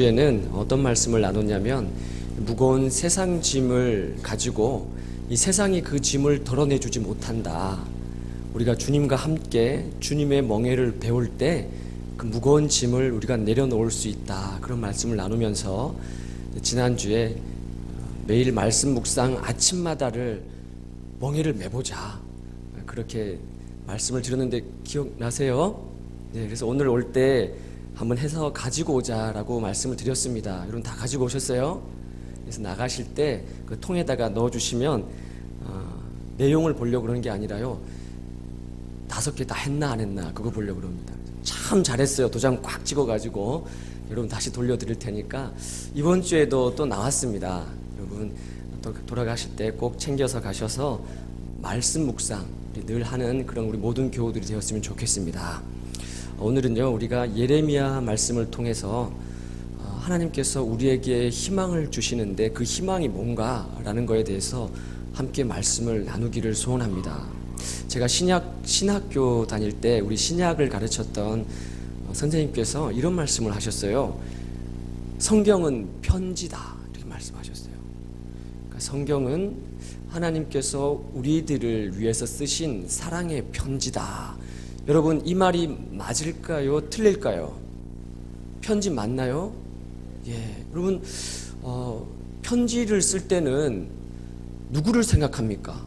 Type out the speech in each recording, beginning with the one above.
주에는 어떤 말씀을 나눴냐면 무거운 세상 짐을 가지고 이 세상이 그 짐을 덜어내 주지 못한다. 우리가 주님과 함께 주님의 멍에를 배울 때 그 무거운 짐을 우리가 내려놓을 수 있다. 그런 말씀을 나누면서 지난주에 매일 말씀 묵상 아침마다를 멍에를 매보자. 그렇게 말씀을 드렸는데 기억나세요? 네, 그래서 오늘 올때 한번 해서 가지고 오자라고 말씀을 드렸습니다. 여러분 다 가지고 오셨어요? 그래서 나가실 때 그 통에다가 넣어주시면 어, 내용을 보려고 그러는 게 아니라요. 다섯 개 다 했나 안 했나 그거 보려고 그럽니다. 참 잘했어요. 도장 꽉 찍어가지고 여러분 다시 돌려드릴 테니까 이번 주에도 또 나왔습니다. 여러분 또 돌아가실 때 꼭 챙겨서 가셔서 말씀 묵상 늘 하는 그런 우리 모든 교우들이 되었으면 좋겠습니다. 오늘은요 우리가 예레미야 말씀을 통해서 어, 하나님께서 우리에게 희망을 주시는데 그 희망이 뭔가라는 거에 대해서 함께 말씀을 나누기를 소원합니다. 제가 신약 신학교 다닐 때 우리 신약을 가르쳤던 어, 선생님께서 이런 말씀을 하셨어요. 성경은 편지다 이렇게 말씀하셨어요. 그러니까 성경은 하나님께서 우리들을 위해서 쓰신 사랑의 편지다. 여러분 이 말이 맞을까요? 틀릴까요? 편지 맞나요? 예, 여러분 어, 편지를 쓸 때는 누구를 생각합니까?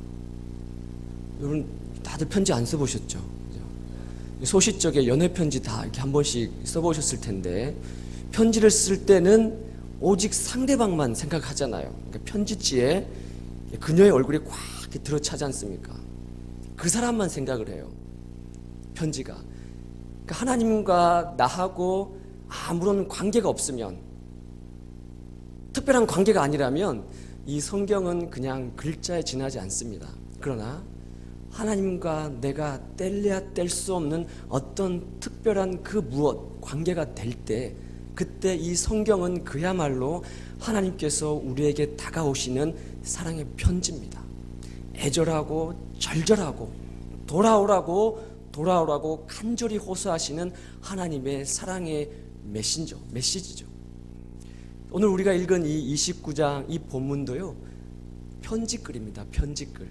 여러분 다들 편지 안 써보셨죠? 소시적에 연애 편지 다 이렇게 한 번씩 써보셨을 텐데 편지를 쓸 때는 오직 상대방만 생각하잖아요. 그러니까 편지지에 그녀의 얼굴이 꽉 들어차지 않습니까? 그 사람만 생각을 해요. 편지가. 그러니까 하나님과 나하고 아무런 관계가 없으면 특별한 관계가 아니라면 이 성경은 그냥 글자에 지나지 않습니다. 그러나 하나님과 내가 뗄래야 뗄 수 없는 어떤 특별한 그 무엇 관계가 될 때 그때 이 성경은 그야말로 하나님께서 우리에게 다가오시는 사랑의 편지입니다. 애절하고 절절하고 돌아오라고 돌아오라고 간절히 호소하시는 하나님의 사랑의 메신저, 메시지죠. 오늘 우리가 읽은 이 29장 이 본문도요. 편지글입니다. 편지글.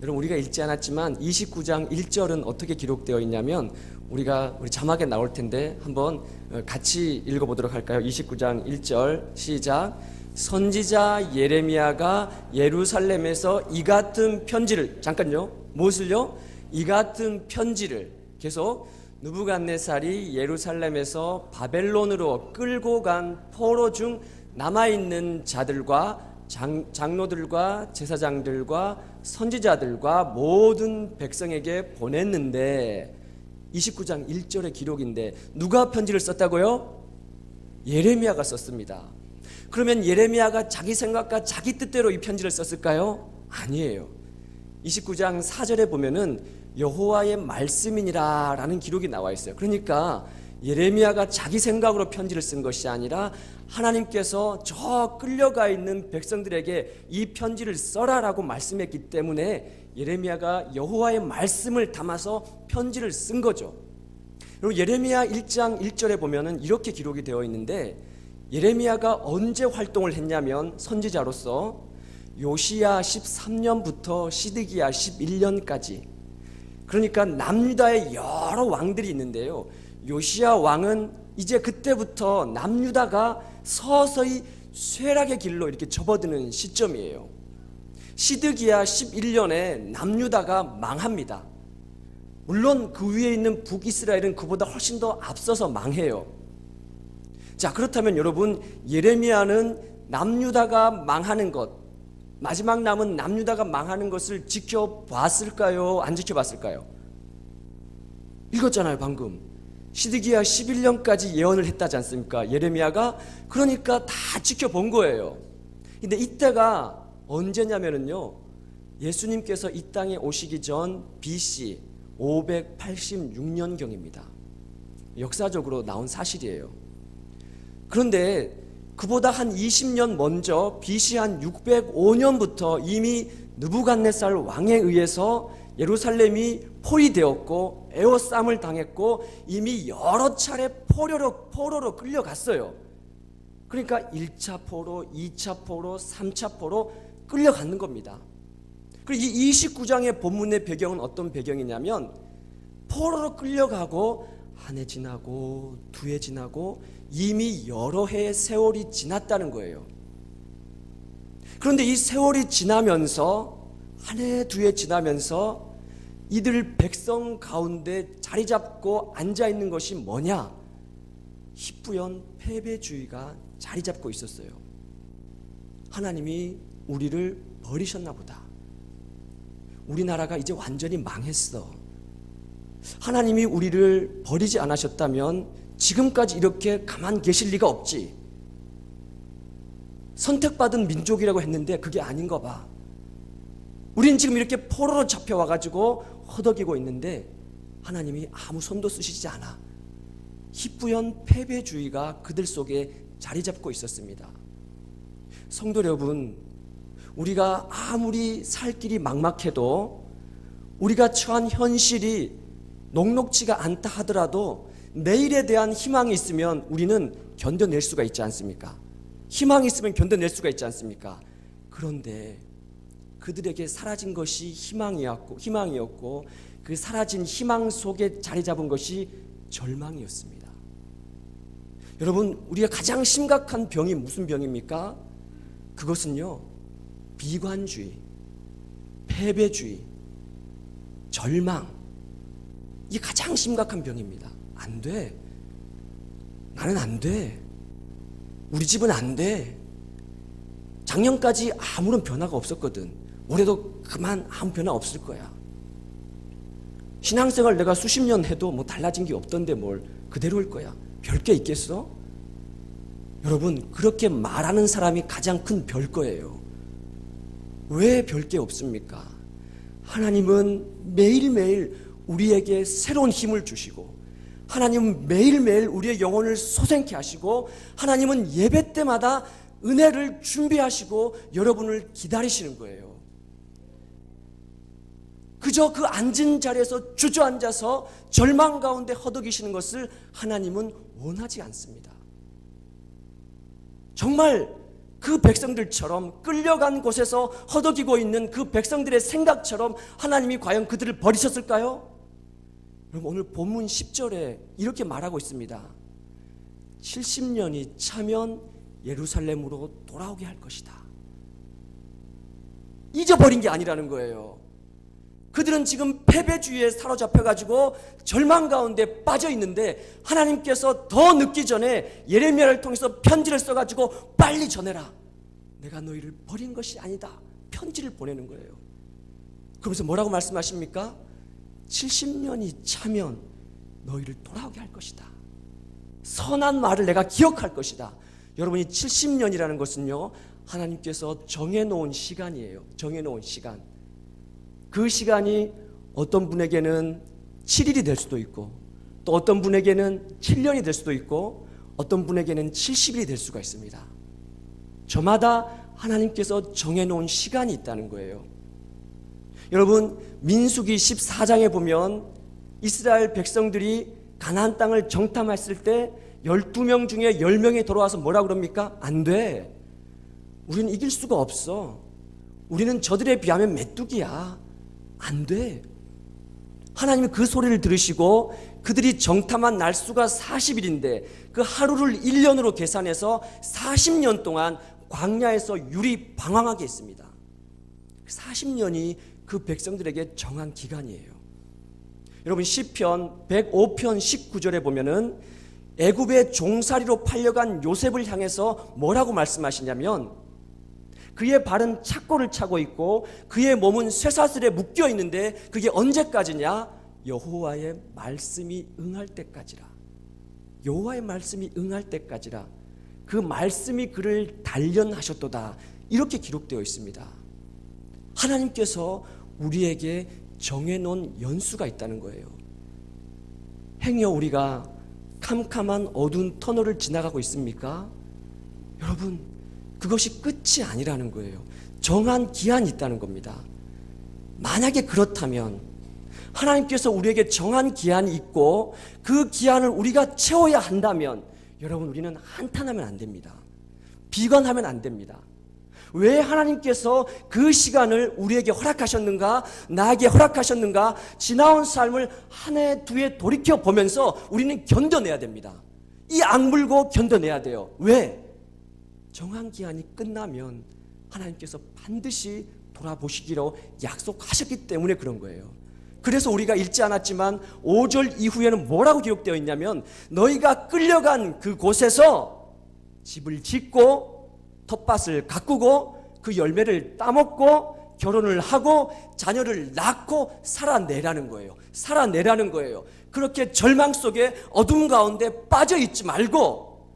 여러분 우리가 읽지 않았지만 29장 1절은 어떻게 기록되어 있냐면 우리가 우리 자막에 나올 텐데 한번 어, 같이 읽어 보도록 할까요? 29장 1절 시작. 선지자 예레미야가 예루살렘에서 이 같은 편지를 잠깐요. 무엇을요? 이 같은 편지를 계속 누부갓네살이 예루살렘에서 바벨론으로 끌고 간 포로 중 남아 있는 자들과 장, 장로들과 제사장들과 선지자들과 모든 백성에게 보냈는데 29장 1절의 기록인데 누가 편지를 썼다고요? 예레미야가 썼습니다. 그러면 예레미야가 자기 생각과 자기 뜻대로 이 편지를 썼을까요? 아니에요. 29장 4절에 보면은 여호와의 말씀이니라라는 기록이 나와 있어요. 그러니까 예레미야가 자기 생각으로 편지를 쓴 것이 아니라 하나님께서 저 끌려가 있는 백성들에게 이 편지를 써라라고 말씀했기 때문에 예레미야가 여호와의 말씀을 담아서 편지를 쓴 거죠. 그리고 예레미야 1장 1절에 보면은 이렇게 기록이 되어 있는데 예레미야가 언제 활동을 했냐면 선지자로서 요시야 13년부터 시드기야 11년까지 그러니까 남유다의 여러 왕들이 있는데요. 요시야 왕은 이제 그때부터 남유다가 서서히 쇠락의 길로 이렇게 접어드는 시점이에요. 시드기야 11년에 남유다가 망합니다. 물론 그 위에 있는 북이스라엘은 그보다 훨씬 더 앞서서 망해요. 자, 그렇다면 여러분 예레미야는 남유다가 망하는 것 마지막 남은 남유다가 망하는 것을 지켜봤을까요? 안 지켜봤을까요? 읽었잖아요, 방금. 시드기야 11년까지 예언을 했다지 않습니까? 예레미야가 그러니까 다 지켜본 거예요. 근데 이때가 언제냐면은요. 예수님께서 이 땅에 오시기 전 BC 586년경입니다. 역사적으로 나온 사실이에요. 그런데 그보다 한 20년 먼저 BC 한 605년부터 이미 느부갓네살 왕에 의해서 예루살렘이 포위되었고 에워싸움을 당했고 이미 여러 차례 포로로 포로로 끌려갔어요. 그러니까 1차 포로, 2차 포로, 3차 포로 끌려가는 겁니다. 그리고 이 29장의 본문의 배경은 어떤 배경이냐면 포로로 끌려가고 한 해 지나고 두 해 지나고 이미 여러 해의 세월이 지났다는 거예요. 그런데 이 세월이 지나면서 한 해, 두 해 지나면서 이들 백성 가운데 자리 잡고 앉아 있는 것이 뭐냐? 희뿌연 패배주의가 자리 잡고 있었어요. 하나님이 우리를 버리셨나 보다. 우리나라가 이제 완전히 망했어. 하나님이 우리를 버리지 않으셨다면 지금까지 이렇게 가만 계실 리가 없지. 선택받은 민족이라고 했는데 그게 아닌가 봐. 우리는 지금 이렇게 포로로 잡혀와 가지고 허덕이고 있는데 하나님이 아무 손도 쓰시지 않아. 희뿌연 패배주의가 그들 속에 자리 잡고 있었습니다. 성도 여러분, 우리가 아무리 살 길이 막막해도 우리가 처한 현실이 녹록지가 않다 하더라도 내일에 대한 희망이 있으면 우리는 견뎌낼 수가 있지 않습니까? 희망이 있으면 견뎌낼 수가 있지 않습니까? 그런데 그들에게 사라진 것이 희망이었고 희망이었고 그 사라진 희망 속에 자리 잡은 것이 절망이었습니다. 여러분, 우리가 가장 심각한 병이 무슨 병입니까? 그것은요. 비관주의, 패배주의, 절망. 이게 가장 심각한 병입니다. 안 돼. 나는 안 돼. 우리 집은 안 돼. 작년까지 아무런 변화가 없었거든. 올해도 그만 아무 변화 없을 거야. 신앙생활 내가 수십 년 해도 뭐 달라진 게 없던데 뭘 그대로일 거야. 별게 있겠어? 여러분, 그렇게 말하는 사람이 가장 큰 별 거예요. 왜 별게 없습니까? 하나님은 매일매일 우리에게 새로운 힘을 주시고, 하나님은 매일매일 우리의 영혼을 소생케 하시고, 하나님은 예배 때마다 은혜를 준비하시고 여러분을 기다리시는 거예요. 그저 그 앉은 자리에서 주저앉아서 절망 가운데 허덕이시는 것을 하나님은 원하지 않습니다. 정말 그 백성들처럼 끌려간 곳에서 허덕이고 있는 그 백성들의 생각처럼 하나님이 과연 그들을 버리셨을까요? 오늘 본문 10절에 이렇게 말하고 있습니다. 70년이 차면 예루살렘으로 돌아오게 할 것이다. 잊어버린 게 아니라는 거예요. 그들은 지금 패배주의에 사로잡혀가지고 절망 가운데 빠져 있는데 하나님께서 더 늦기 전에 예레미야를 통해서 편지를 써가지고 빨리 전해라. 내가 너희를 버린 것이 아니다. 편지를 보내는 거예요. 그러면서 뭐라고 말씀하십니까? 70년이 차면 너희를 돌아오게 할 것이다. 선한 말을 내가 기억할 것이다. 여러분이 70년이라는 것은요, 하나님께서 정해놓은 시간이에요. 정해놓은 시간. 그 시간이 어떤 분에게는 7일이 될 수도 있고, 또 어떤 분에게는 7년이 될 수도 있고, 어떤 분에게는 70일이 될 수가 있습니다. 저마다 하나님께서 정해놓은 시간이 있다는 거예요. 여러분, 민수기 14장에 보면 이스라엘 백성들이 가나안 땅을 정탐했을 때 12명 중에 10명이 돌아와서 뭐라 그럽니까? 안 돼. 우리는 이길 수가 없어. 우리는 저들에 비하면 메뚜기야. 안 돼. 하나님이 그 소리를 들으시고 그들이 정탐한 날수가 40일인데 그 하루를 1년으로 계산해서 40년 동안 광야에서 유리 방황하게 했습니다. 40년이 그 백성들에게 정한 기간이에요. 여러분 시편 105편 19절에 보면은 애굽의 종살이로 팔려간 요셉을 향해서 뭐라고 말씀하시냐면 그의 발은 착고를 차고 있고 그의 몸은 쇠사슬에 묶여 있는데 그게 언제까지냐? 여호와의 말씀이 응할 때까지라. 여호와의 말씀이 응할 때까지라. 그 말씀이 그를 단련하셨도다. 이렇게 기록되어 있습니다. 하나님께서 우리에게 정해놓은 연수가 있다는 거예요. 행여 우리가 캄캄한 어두운 터널을 지나가고 있습니까? 여러분, 그것이 끝이 아니라는 거예요. 정한 기한이 있다는 겁니다. 만약에 그렇다면 하나님께서 우리에게 정한 기한이 있고 그 기한을 우리가 채워야 한다면 여러분 우리는 한탄하면 안 됩니다. 비관하면 안 됩니다. 왜 하나님께서 그 시간을 우리에게 허락하셨는가, 나에게 허락하셨는가, 지나온 삶을 한 해, 두 해 돌이켜 보면서 우리는 견뎌내야 됩니다. 이 악물고 견뎌내야 돼요. 왜? 정한 기한이 끝나면 하나님께서 반드시 돌아보시기로 약속하셨기 때문에 그런 거예요. 그래서 우리가 읽지 않았지만 5절 이후에는 뭐라고 기록되어 있냐면 너희가 끌려간 그 곳에서 집을 짓고 텃밭을 가꾸고 그 열매를 따먹고 결혼을 하고 자녀를 낳고 살아내라는 거예요. 살아내라는 거예요. 그렇게 절망 속에 어둠 가운데 빠져 있지 말고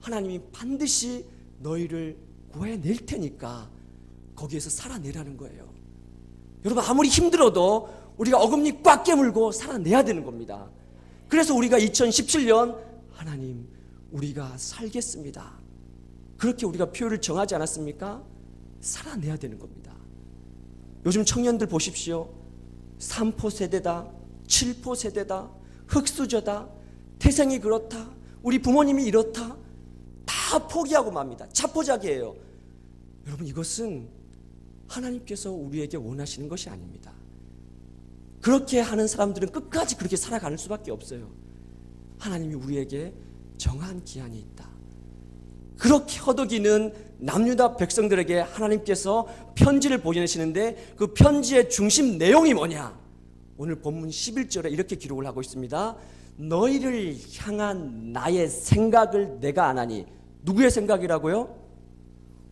하나님이 반드시 너희를 구해낼 테니까 거기에서 살아내라는 거예요. 여러분 아무리 힘들어도 우리가 어금니 꽉 깨물고 살아내야 되는 겁니다. 그래서 우리가 2017년 하나님 우리가 살겠습니다. 그렇게 우리가 표를 정하지 않았습니까? 살아내야 되는 겁니다. 요즘 청년들 보십시오. 3포 세대다, 7포 세대다, 흑수저다, 태생이 그렇다, 우리 부모님이 이렇다, 다 포기하고 맙니다. 자포자기예요. 여러분 이것은 하나님께서 우리에게 원하시는 것이 아닙니다. 그렇게 하는 사람들은 끝까지 그렇게 살아가는 수밖에 없어요. 하나님이 우리에게 정한 기한이 있다. 그렇게 허덕이는 남유다 백성들에게 하나님께서 편지를 보내시는데 그 편지의 중심 내용이 뭐냐? 오늘 본문 11절에 이렇게 기록을 하고 있습니다. 너희를 향한 나의 생각을 내가 아나니 누구의 생각이라고요?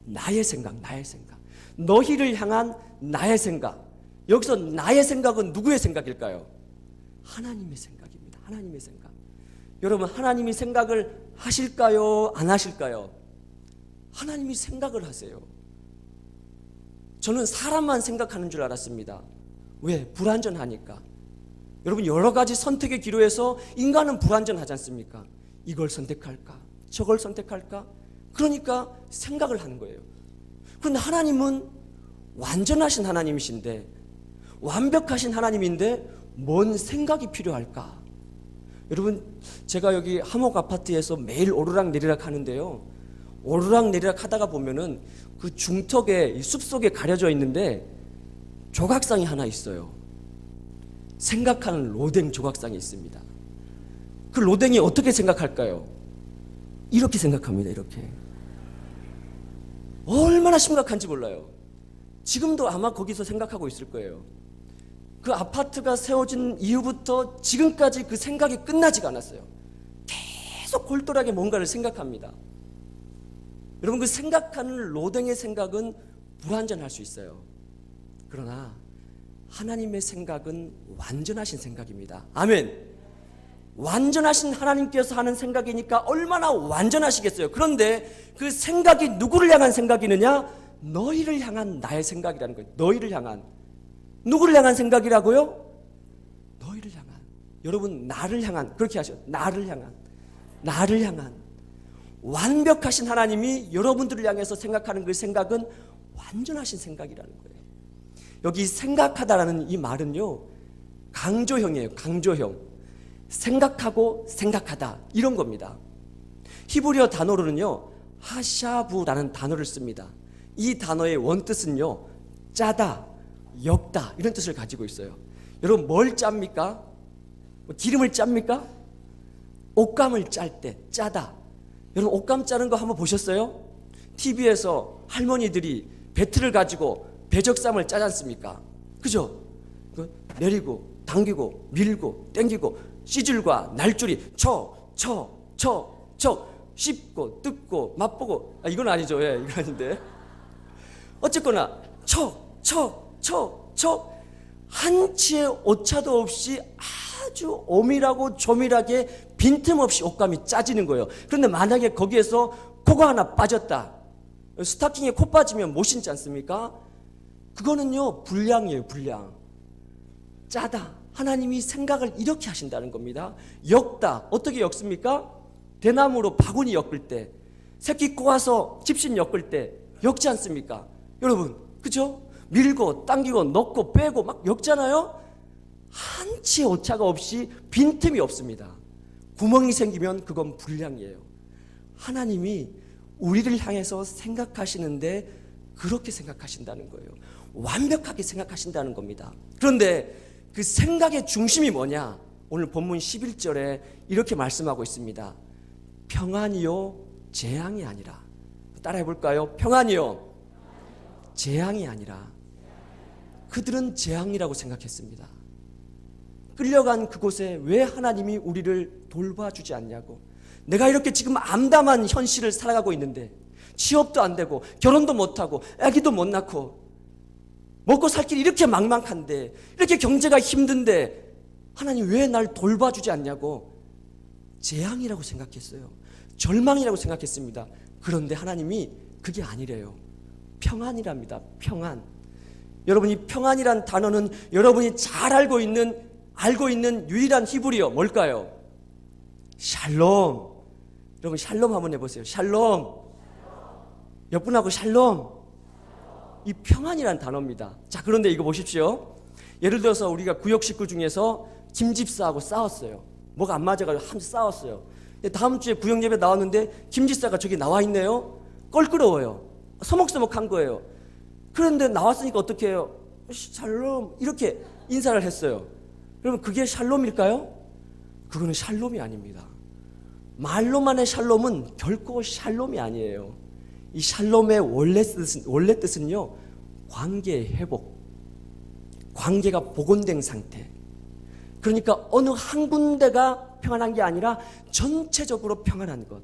나의 생각, 나의 생각. 너희를 향한 나의 생각. 여기서 나의 생각은 누구의 생각일까요? 하나님의 생각입니다. 하나님의 생각. 여러분, 하나님이 생각을 하실까요? 안 하실까요? 하나님이 생각을 하세요. 저는 사람만 생각하는 줄 알았습니다. 왜? 불완전하니까. 여러분, 여러 가지 선택의 기로에서 인간은 불완전하지 않습니까? 이걸 선택할까? 저걸 선택할까? 그러니까 생각을 하는 거예요. 그런데 하나님은 완전하신 하나님이신데, 완벽하신 하나님인데, 뭔 생각이 필요할까? 여러분, 제가 여기 함옥 아파트에서 매일 오르락 내리락 하는데요. 오르락 내리락 하다가 보면은 그 중턱에 숲 속에 가려져 있는데 조각상이 하나 있어요. 생각하는 로댕 조각상이 있습니다. 그 로댕이 어떻게 생각할까요? 이렇게 생각합니다. 이렇게. 얼마나 심각한지 몰라요. 지금도 아마 거기서 생각하고 있을 거예요. 그 아파트가 세워진 이후부터 지금까지 그 생각이 끝나지가 않았어요. 계속 골똘하게 뭔가를 생각합니다. 여러분 그 생각하는 로댕의 생각은 불완전할 수 있어요. 그러나 하나님의 생각은 완전하신 생각입니다. 아멘. 완전하신 하나님께서 하는 생각이니까 얼마나 완전하시겠어요. 그런데 그 생각이 누구를 향한 생각이느냐? 너희를 향한 나의 생각이라는 거예요. 너희를 향한. 누구를 향한 생각이라고요? 너희를 향한. 여러분, 나를 향한. 그렇게 하셔. 나를 향한. 나를 향한. 완벽하신 하나님이 여러분들을 향해서 생각하는 그 생각은 완전하신 생각이라는 거예요. 여기 생각하다라는 이 말은요, 강조형이에요. 강조형. 생각하고 생각하다. 이런 겁니다. 히브리어 단어로는요, 하샤부라는 단어를 씁니다. 이 단어의 원뜻은요, 짜다, 엮다, 이런 뜻을 가지고 있어요. 여러분, 뭘 짭니까? 뭐 기름을 짭니까? 옷감을 짤 때, 짜다. 여러분, 옷감 짜는 거 한번 보셨어요? TV에서 할머니들이 배틀을 가지고 배적쌈을 짜지 않습니까? 그죠? 그 내리고, 당기고, 밀고, 땡기고, 씨줄과 날줄이 쳐, 쳐, 쳐, 쳐, 씹고, 뜯고, 맛보고. 아, 이건 아니죠. 예, 이건 아닌데. 어쨌거나, 쳐, 쳐. 한치의 오차도 없이 아주 오밀하고 조밀하게 빈틈없이 옷감이 짜지는 거예요. 그런데 만약에 거기에서 코가 하나 빠졌다. 스타킹에 코 빠지면 못 신지 않습니까? 그거는요, 불량이에요, 불량. 짜다. 하나님이 생각을 이렇게 하신다는 겁니다. 엮다. 어떻게 엮습니까? 대나무로 바구니 엮을 때, 새끼 꼬아서 집신 엮을 때, 엮지 않습니까? 여러분, 그죠? 밀고, 당기고, 넣고, 빼고 막 엮잖아요? 한치의 오차가 없이 빈틈이 없습니다. 구멍이 생기면 그건 불량이에요. 하나님이 우리를 향해서 생각하시는데 그렇게 생각하신다는 거예요. 완벽하게 생각하신다는 겁니다. 그런데 그 생각의 중심이 뭐냐? 오늘 본문 11절에 이렇게 말씀하고 있습니다. 평안이요, 재앙이 아니라. 따라해 볼까요? 평안이요, 재앙이 아니라. 그들은 재앙이라고 생각했습니다. 끌려간 그곳에 왜 하나님이 우리를 돌봐주지 않냐고. 내가 이렇게 지금 암담한 현실을 살아가고 있는데 취업도 안 되고 결혼도 못 하고 아기도 못 낳고 먹고 살 길이 이렇게 막막한데 이렇게 경제가 힘든데 하나님 왜 날 돌봐주지 않냐고 재앙이라고 생각했어요. 절망이라고 생각했습니다. 그런데 하나님이 그게 아니래요. 평안이랍니다. 평안. 여러분이 평안이란 단어는 여러분이 잘 알고 있는 알고 있는 유일한 히브리어 뭘까요? 샬롬. 여러분 샬롬 한번 해보세요. 샬롬. 옆분하고 샬롬. 이 평안이란 단어입니다. 자, 그런데 이거 보십시오. 예를 들어서 우리가 구역 식구 중에서 김 집사하고 싸웠어요. 뭐가 안 맞아가지고 함 싸웠어요. 다음 주에 구역 예배 나왔는데 김 집사가 저기 나와 있네요. 껄끄러워요. 서먹서먹한 거예요. 그런데 나왔으니까 어떻게 해요? 샬롬 이렇게 인사를 했어요. 여러분 그게 샬롬일까요? 그거는 샬롬이 아닙니다. 말로만의 샬롬은 결코 샬롬이 아니에요. 이 샬롬의 원래 뜻은 원래 뜻은요 관계 회복, 관계가 복원된 상태. 그러니까 어느 한 군데가 평안한 게 아니라 전체적으로 평안한 것.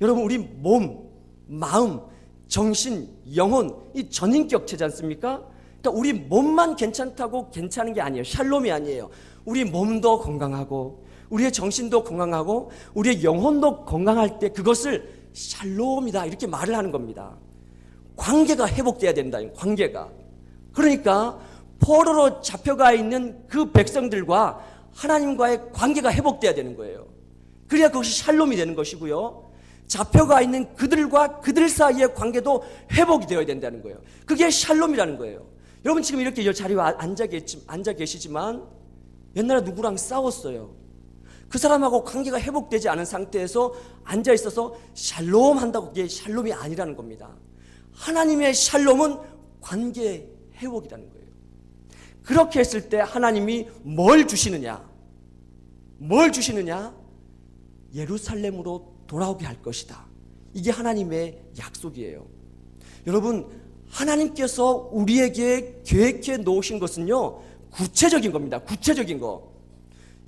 여러분 우리 몸, 마음, 정신, 영혼 이 전인격체지 않습니까? 그러니까 우리 몸만 괜찮다고 괜찮은 게 아니에요. 샬롬이 아니에요. 우리 몸도 건강하고 우리의 정신도 건강하고 우리의 영혼도 건강할 때 그것을 샬롬이다 이렇게 말을 하는 겁니다. 관계가 회복돼야 된다. 관계가. 그러니까 포로로 잡혀가 있는 그 백성들과 하나님과의 관계가 회복돼야 되는 거예요. 그래야 그것이 샬롬이 되는 것이고요. 잡혀가 있는 그들과 그들 사이의 관계도 회복이 되어야 된다는 거예요. 그게 샬롬이라는 거예요. 여러분 지금 이렇게 이 자리에 앉아, 계시, 앉아 계시지만 옛날에 누구랑 싸웠어요. 그 사람하고 관계가 회복되지 않은 상태에서 앉아 있어서 샬롬 한다고 그게 샬롬이 아니라는 겁니다. 하나님의 샬롬은 관계 회복이라는 거예요. 그렇게 했을 때 하나님이 뭘 주시느냐? 뭘 주시느냐? 예루살렘으로 돌아오게 할 것이다. 이게 하나님의 약속이에요. 여러분, 하나님께서 우리에게 계획해 놓으신 것은요, 구체적인 겁니다. 구체적인 거.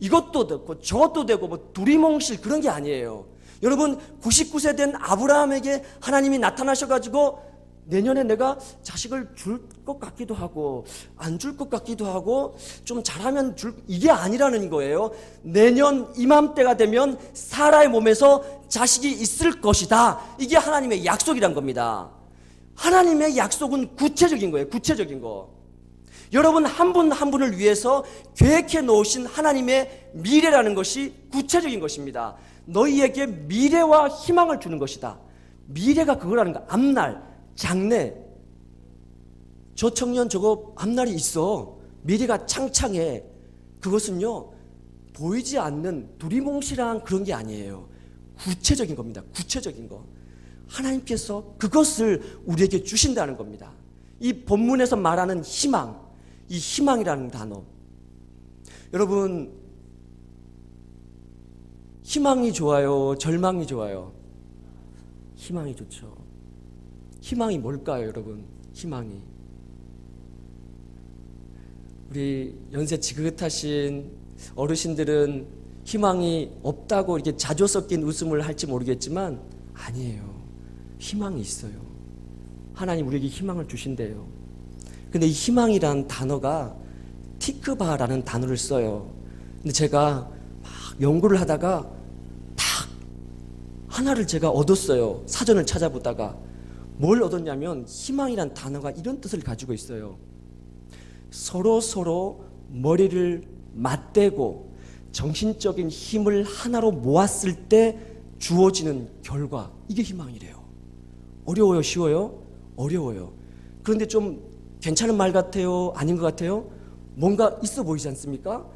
이것도 되고 저것도 되고 뭐 두리뭉실 그런 게 아니에요. 여러분 99세 된 아브라함에게 하나님이 나타나셔 가지고 내년에 내가 자식을 줄 것 같기도 하고 안 줄 것 같기도 하고 좀 잘하면 줄 이게 아니라는 거예요. 내년 이맘때가 되면 사라의 몸에서 자식이 있을 것이다. 이게 하나님의 약속이란 겁니다. 하나님의 약속은 구체적인 거예요. 구체적인 거. 여러분 한분한 분을 위해서 계획해 놓으신 하나님의 미래라는 것이 구체적인 것입니다. 너희에게 미래와 희망을 주는 것이다. 미래가 그거라는 거. 앞날, 장래. 저 청년 저거 앞날이 있어. 미래가 창창해. 그것은요. 보이지 않는 두리뭉실한 그런 게 아니에요. 구체적인 겁니다. 구체적인 거. 하나님께서 그것을 우리에게 주신다는 겁니다. 이 본문에서 말하는 희망, 이 희망이라는 단어. 여러분, 희망이 좋아요? 절망이 좋아요? 희망이 좋죠. 희망이 뭘까요, 여러분? 희망이. 우리 연세 지긋하신 어르신들은 희망이 없다고 이렇게 자조 섞인 웃음을 할지 모르겠지만 아니에요. 희망이 있어요. 하나님 우리에게 희망을 주신대요. 근데 이 희망이란 단어가 티크바라는 단어를 써요. 근데 제가 막 연구를 하다가 딱 하나를 제가 얻었어요. 사전을 찾아보다가 뭘 얻었냐면 희망이란 단어가 이런 뜻을 가지고 있어요. 서로 서로 머리를 맞대고 정신적인 힘을 하나로 모았을 때 주어지는 결과 이게 희망이래요. 어려워요, 쉬워요? 어려워요. 그런데 좀 괜찮은 말 같아요? 아닌 것 같아요? 뭔가 있어 보이지 않습니까?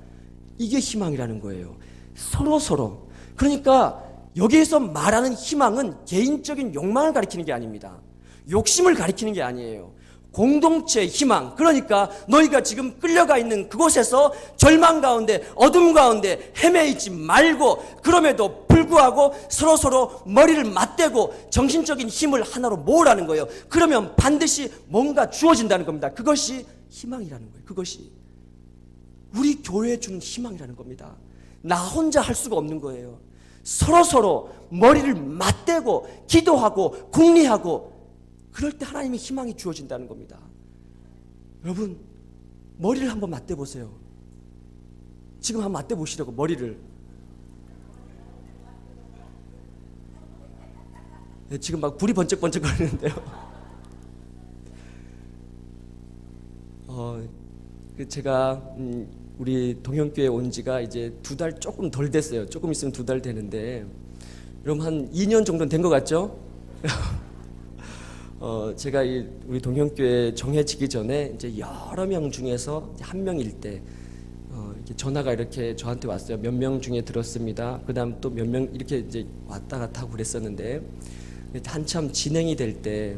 이게 희망이라는 거예요. 서로 서로. 그러니까 여기에서 말하는 희망은 개인적인 욕망을 가리키는 게 아닙니다. 욕심을 가리키는 게 아니에요. 공동체의 희망. 그러니까 너희가 지금 끌려가 있는 그곳에서 절망 가운데 어둠 가운데 헤매이지 말고 그럼에도 불구하고 서로 서로 머리를 맞대고 정신적인 힘을 하나로 모으라는 거예요. 그러면 반드시 뭔가 주어진다는 겁니다. 그것이 희망이라는 거예요. 그것이 우리 교회에 주는 희망이라는 겁니다. 나 혼자 할 수가 없는 거예요. 서로 서로 머리를 맞대고 기도하고 궁리하고 그럴 때 하나님의 희망이 주어진다는 겁니다. 여러분 머리를 한번 맞대 보세요. 지금 한번 맞대 보시라고 머리를. 네, 지금 막 불이 번쩍번쩍 거리는데요. 어, 그 제가 음, 우리 동현교회 온 지가 이제 두 달 조금 덜 됐어요. 조금 있으면 두 달 되는데, 여러분 한 2년 정도 된것 같죠? 어, 제가 이 우리 동현교회 정해지기 전에 이제 여러 명 중에서 한 명일 때 어, 이렇게 전화가 이렇게 저한테 왔어요. 몇 명 중에 들었습니다. 그다음 또 몇 명 이렇게 이제 왔다 갔다 하고 그랬었는데 한참 진행이 될때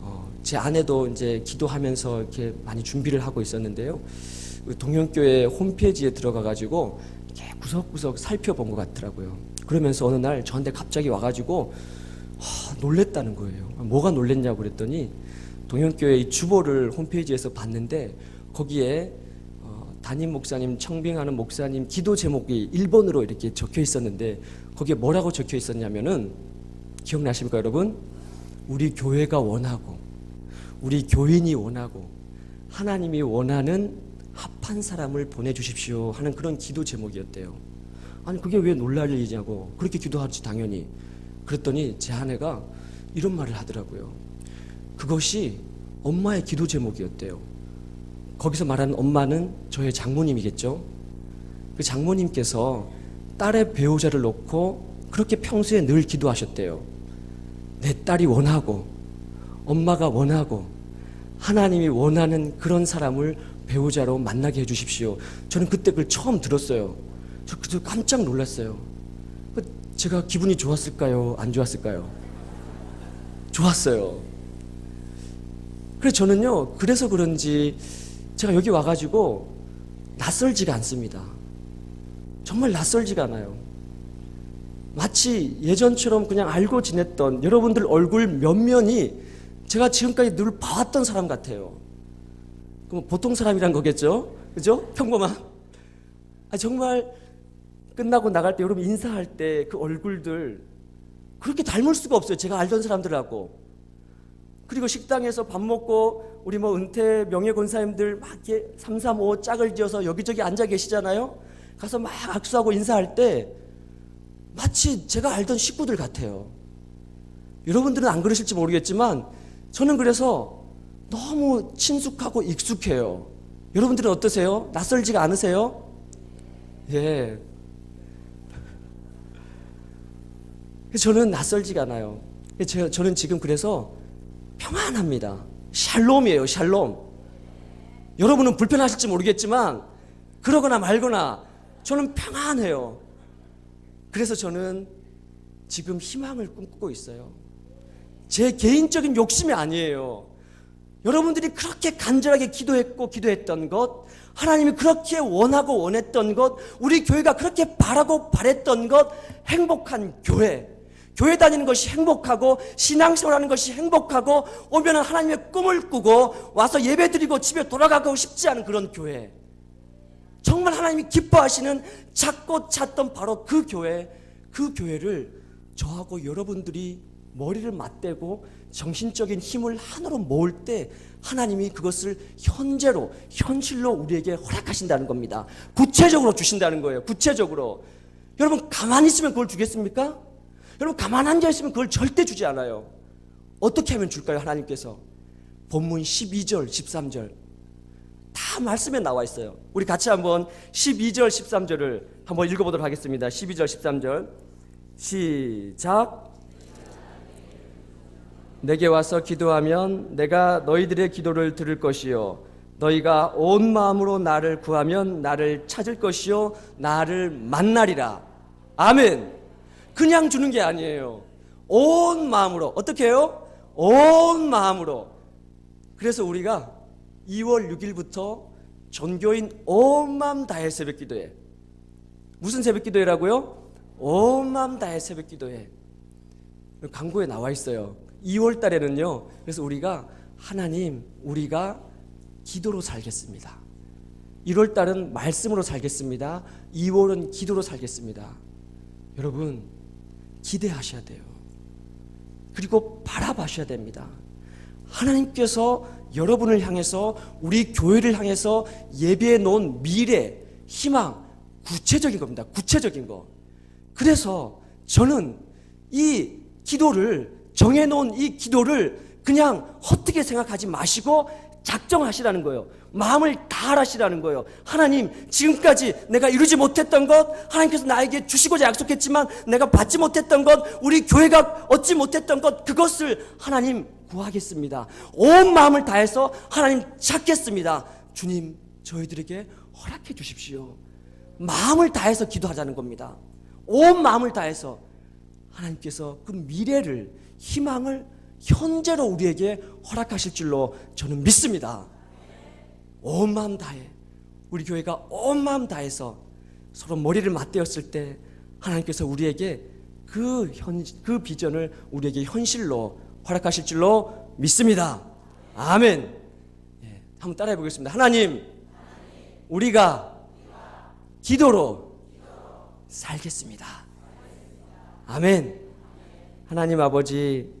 어, 제 아내도 이제 기도하면서 이렇게 많이 준비를 하고 있었는데요. 그 동현교회 홈페이지에 들어가 가지고 구석구석 살펴본 것 같더라고요. 그러면서 어느 날 저한테 갑자기 와가지고 하, 놀랬다는 거예요. 뭐가 놀랬냐고 그랬더니 동현교회 이 주보를 홈페이지에서 봤는데 거기에 어, 담임 목사님 청빙하는 목사님 기도 제목이 1번으로 이렇게 적혀 있었는데 거기에 뭐라고 적혀 있었냐면은 기억나십니까 여러분? 우리 교회가 원하고 우리 교인이 원하고 하나님이 원하는 합한 사람을 보내주십시오 하는 그런 기도 제목이었대요. 아니 그게 왜 놀랄 일이냐고 그렇게 기도하지 당연히 그랬더니 제 아내가 이런 말을 하더라고요. 그것이 엄마의 기도 제목이었대요. 거기서 말하는 엄마는 저의 장모님이겠죠. 그 장모님께서 딸의 배우자를 놓고 그렇게 평소에 늘 기도하셨대요. 내 딸이 원하고 엄마가 원하고 하나님이 원하는 그런 사람을 배우자로 만나게 해주십시오. 저는 그때 그걸 처음 들었어요. 저 깜짝 놀랐어요. 그 제가 기분이 좋았을까요? 안 좋았을까요? 좋았어요. 그래서 저는요, 그래서 그런지 제가 여기 와가지고 낯설지가 않습니다. 정말 낯설지가 않아요. 마치 예전처럼 그냥 알고 지냈던 여러분들 얼굴 면면이 제가 지금까지 늘 봐왔던 사람 같아요. 그럼 보통 사람이란 거겠죠? 그죠? 평범한. 아, 정말 끝나고 나갈 때 여러분 인사할 때 그 얼굴들 그렇게 닮을 수가 없어요. 제가 알던 사람들하고. 그리고 식당에서 밥 먹고 우리 뭐 은퇴 명예 권사님들 막 이렇게 3, 3, 5 짝을 지어서 여기저기 앉아 계시잖아요. 가서 막 악수하고 인사할 때 마치 제가 알던 식구들 같아요. 여러분들은 안 그러실지 모르겠지만 저는 그래서 너무 친숙하고 익숙해요. 여러분들은 어떠세요? 낯설지가 않으세요? 예. 저는 낯설지가 않아요. 제- 저는 지금 그래서 평안합니다. 샬롬이에요, 샬롬. 여러분은 불편하실지 모르겠지만, 그러거나 말거나, 저는 평안해요. 그래서 저는 지금 희망을 꿈꾸고 있어요. 제 개인적인 욕심이 아니에요. 여러분들이 그렇게 간절하게 기도했고 기도했던 것, 하나님이 그렇게 원하고 원했던 것, 우리 교회가 그렇게 바라고 바랬던 것, 행복한 교회. 교회 다니는 것이 행복하고 신앙생활하는 것이 행복하고 오면 하나님의 꿈을 꾸고 와서 예배 드리고 집에 돌아가고 싶지 않은 그런 교회. 정말 하나님이 기뻐하시는 찾고 찾던 바로 그 교회, 그 교회를 저하고 여러분들이 머리를 맞대고 정신적인 힘을 하나로 모을 때 하나님이 그것을 현재로, 현실로 우리에게 허락하신다는 겁니다. 구체적으로 주신다는 거예요. 구체적으로. 여러분, 가만히 있으면 그걸 주겠습니까? 여러분, 가만 앉아 있으면 그걸 절대 주지 않아요. 어떻게 하면 줄까요, 하나님께서? 본문 12절, 13절. 다 말씀에 나와 있어요. 우리 같이 한번 12절, 13절을 한번 읽어보도록 하겠습니다. 12절, 13절. 시작. 내게 와서 기도하면 내가 너희들의 기도를 들을 것이요. 너희가 온 마음으로 나를 구하면 나를 찾을 것이요. 나를 만나리라. 아멘. 그냥 주는 게 아니에요. 온 마음으로 어떻게 해요? 온 마음으로. 그래서 우리가 2월 6일부터 전교인 온 마음 다해 새벽 기도회. 무슨 새벽 기도회라고요? 온 마음 다해 새벽 기도회. 광고에 나와 있어요. 2월 달에는요. 그래서 우리가 하나님 우리가 기도로 살겠습니다. 1월 달은 말씀으로 살겠습니다. 2월은 기도로 살겠습니다. 여러분 기대하셔야 돼요. 그리고 바라봐셔야 됩니다. 하나님께서 여러분을 향해서 우리 교회를 향해서 예비해 놓은 미래, 희망, 구체적인 겁니다. 구체적인 거. 그래서 저는 이 기도를 정해 놓은 이 기도를 그냥 헛되게 생각하지 마시고 작정하시라는 거예요. 마음을 다하시라는 거예요. 하나님, 지금까지 내가 이루지 못했던 것, 하나님께서 나에게 주시고자 약속했지만 내가 받지 못했던 것, 우리 교회가 얻지 못했던 것, 그것을 하나님 구하겠습니다. 온 마음을 다해서 하나님 찾겠습니다. 주님, 저희들에게 허락해 주십시오. 마음을 다해서 기도하자는 겁니다. 온 마음을 다해서 하나님께서 그 미래를, 희망을 현재로 우리에게 허락하실 줄로 저는 믿습니다. 온 마음 다해 우리 교회가 온 마음 다해서 서로 머리를 맞대었을 때 하나님께서 우리에게 그 현, 그 비전을 우리에게 현실로 허락하실 줄로 믿습니다. 아멘. 예, 한번 따라해 보겠습니다. 하나님, 우리가 기도로 살겠습니다. 아멘. 하나님 아버지,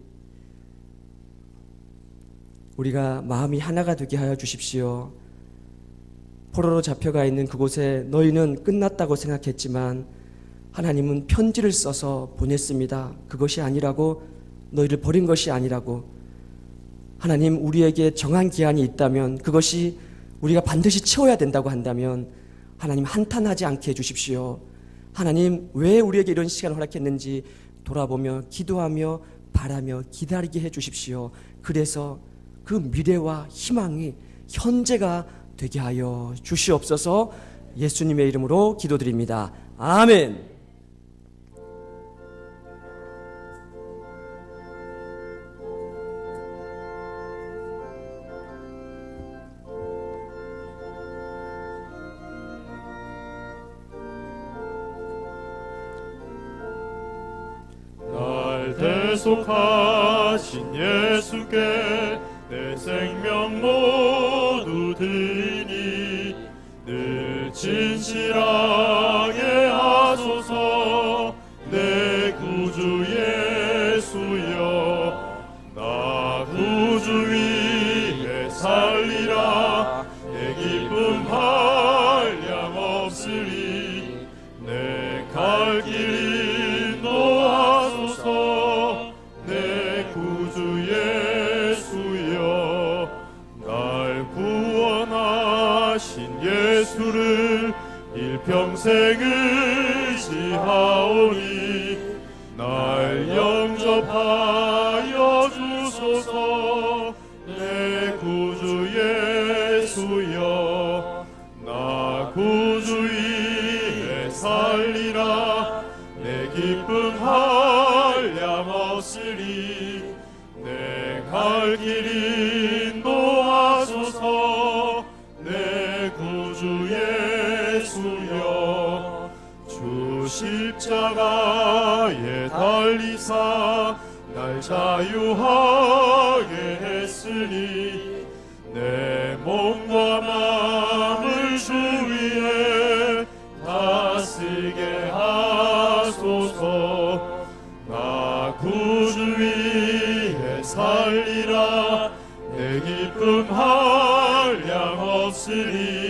우리가 마음이 하나가 되게 하여 주십시오. 포로로 잡혀가 있는 그곳에 너희는 끝났다고 생각했지만 하나님은 편지를 써서 보냈습니다. 그것이 아니라고 너희를 버린 것이 아니라고 하나님 우리에게 정한 기한이 있다면 그것이 우리가 반드시 채워야 된다고 한다면 하나님 한탄하지 않게 해 주십시오. 하나님 왜 우리에게 이런 시간을 허락했는지 돌아보며 기도하며 바라며 기다리게 해 주십시오. 그래서 그 미래와 희망이 현재가 되게 하여 주시옵소서 예수님의 이름으로 기도드립니다. 아멘. 주 십자가에 달리사 날 자유하게 했으니 내 몸과 마음을 주 위에 다스게 하소서. 나 구주 위에 살리라. 내 기쁨 한량 없으리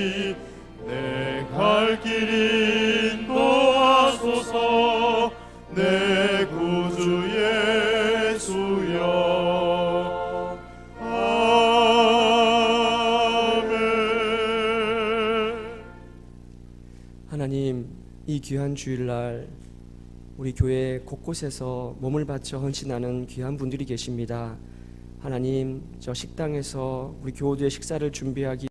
이 귀한 주일날 우리 교회 곳곳에서 몸을 바쳐 헌신하는 귀한 분들이 계십니다. 하나님 저 식당에서 우리 교우들의 식사를 준비하기